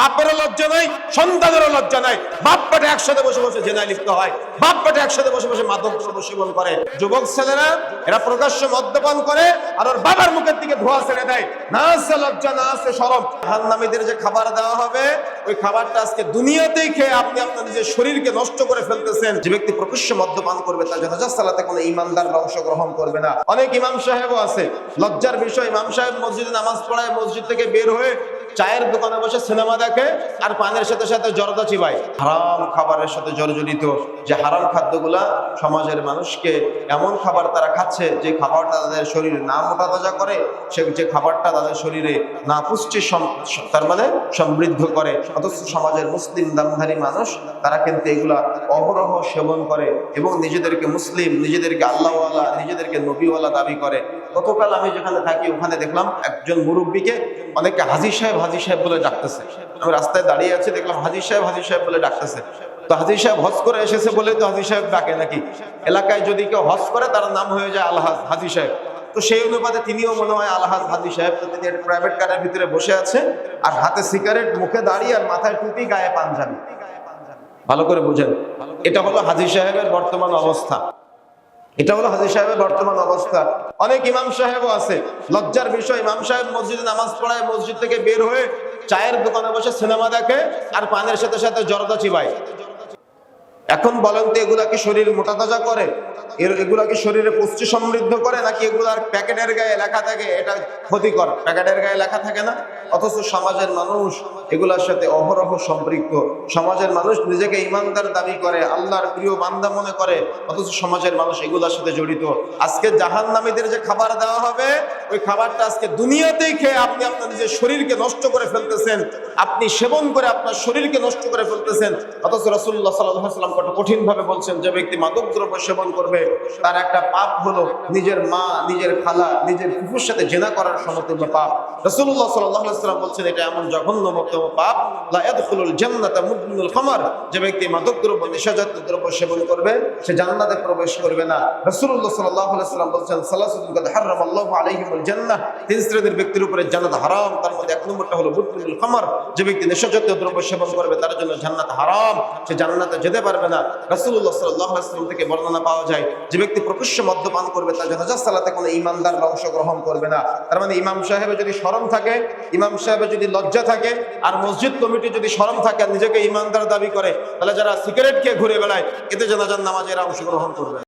বাপেরও লজ্জা নাই, সন্তানেরও লজ্জা নাই। বাপ পেটে একসাথে বসে বসে জেনায় লিপ্ত হয়। বাপ পেটে একসাথে বসে বসে মাদক দ্রব্য সেবন করে। যুবক ছেলেরা, এরা প্রকাশ্য মদ্যপান করে আর ওর বাবার মুখের দিকে ধোয়া ছেড়ে দেয়। না আছে লজ্জা, না আছে সরম জাহান্নামীদের যে খাবার দেওয়া হবে, ওই খাবারটা আজকে দুনিয়াতেই খেয়ে আপনি আপনার নিজের শরীরকে নষ্ট করে ফেলতেছেন। যে ব্যক্তি প্রকাশ্য মদ্যপান করবে, তার যথাযথ সালাতে কোনো ইমানদার অংশগ্রহণ করবে না। অনেক ইমাম সাহেবও আছে। লজ্জার বিষয়, ইমাম সাহেব মসজিদে নামাজ পড়ায় মসজিদ থেকে বের হয়ে চায়ের দোকানে বসে সিনেমা দেখে আর পানের সাথে সাথে জর্দা চিবায়। হারাম খাবারের সাথে জর্জরিত যে হারাম খাদ্যগুলা সমাজের মানুষকে এমন খাবার তারা খাচ্ছে যে খাবারটা তাদের শরীরে না মোটা তাজা করে, সে যে খাবারটা তাদের শরীরে না পুষ্টি তার মানে সমৃদ্ধ করে, অথচ সমাজের মুসলিম দামধারী মানুষ তারা কিন্তু এগুলা অহরহ সেবন করে এবং নিজেদেরকে মুসলিম, নিজেদেরকে আল্লাহওয়ালা, নিজেদেরকে নবীওয়ালা দাবি করে। গতকাল আমি যেখানে থাকি, ওখানে দেখলাম একজন মুরব্বীকে অনেকে হাজি সাহেব হাজি সাহেব বলে ডাকতেছে। আমি রাস্তায় দাঁড়িয়ে আছি, দেখলাম হাজি সাহেব হাজি সাহেব বলে ডাকতেছে। তো হাজি সাহেব হজ করে এসেছে বলে তো হাজি সাহেব ডাকে নাকি? এলাকায় যদি কেউ হজ করে, তার নাম হয়ে যায় আলহাজ হাজি সাহেব। তো সেই অনুপাতে তিনিও মনে হয় আলহাজ হাজি সাহেব। তো তিনি প্রাইভেট কারের ভিতরে বসে আছে আর হাতে সিগারেট মুখে দাঁড়িয়ে আর মাথায় টুপি, গায়ে পাঞ্জাবি। ভালো করে বুঝেন। এটা হলো হাজি সাহেবের বর্তমান অবস্থা। এটা হলো হাজির সাহেবের বর্তমান অবস্থা। অনেক ইমাম সাহেবও আছে। লজ্জার বিষয়, ইমাম সাহেব মসজিদে নামাজ পড়ায় মসজিদ থেকে বের হয়ে চায়ের দোকানে বসে সিনেমা দেখে আর পানের সাথে সাথে জরদা চিবায়। এখন বলেন তো এগুলা কি শরীর মোটা তাজা করে এগুলা কি শরীরে পুষ্টি সমৃদ্ধ করে নাকি এগুলার প্যাকেটের গায়ে লেখা থাকে এটা ক্ষতিকর? প্যাকেটের গায়ে লেখা থাকে না? অথচ সমাজের মানুষ এগুলার সাথে অহরহ সম্পৃক্ত। সমাজের মানুষ নিজেকে ইমানদার দাবি করে, আল্লাহর প্রিয় বান্দা মনে করে, অথচ সমাজের মানুষ এগুলার সাথে জড়িত। আজকে জাহান নামীদের যে খাবার দেওয়া হবে, ওই খাবারটা আজকে দুনিয়াতেই খেয়ে আপনি আপনার নিজের শরীরকে নষ্ট করে ফেলতেছেন। আপনি সেবন করে আপনার শরীরকে নষ্ট করে ফেলতেছেন। অথচ রসুল্লাহ সাল্লাম কত কঠিন ভাবে বলছেন যে ব্যক্তি মাদক দ্রব্য সেবন করবে, তার একটা পাপ হলো নিজের মা, নিজের খালা, নিজের ফুফুর সাথে জেনা করার সমতুল্য পাপ। রসুল্লাহ সাল্লাম বলছেন, এটা এমন জঘন্যতম পাপ। খামার। যে ব্যক্তি মাদক দ্রব্য নেশাজাত দ্রব্য সেবন করবে, সে জান্নাতে প্রবেশ করবে না। আলাইহি সাল্লাম বলেছেন হারামাল্লাহু তিন শ্রেণির ব্যক্তির উপরে জান্নাত হারাম, তার মধ্যে এক নম্বরটা হলো মুদমিনুল খামার। যে ব্যক্তি নেশাজাত দ্রব্য সেবন করবে, তার জন্য জান্নাত হারাম। সে জান্নাতে যেতে পারবে না রাসুল্লাহ সাল্লাম থেকে বর্ণনা পাওয়া যায় যে ব্যক্তি প্রকাশ্য মদ্যপান করবে, তার যথাযথ সালাতে কোনো ইমানদার অংশগ্রহণ করবে না। তার মানে ইমাম সাহেবের যদি শরম থাকে, ইমাম সাহেবের যদি লজ্জা থাকে, আর মসজিদ কমিটি যদি শরম থাকে নিজেকে ইমানদার দাবি করে, তাহলে যারা সিগারেট খেয়ে ঘুরে বেড়ায়, এতে জানাজার নামাজের অংশগ্রহণ করবে।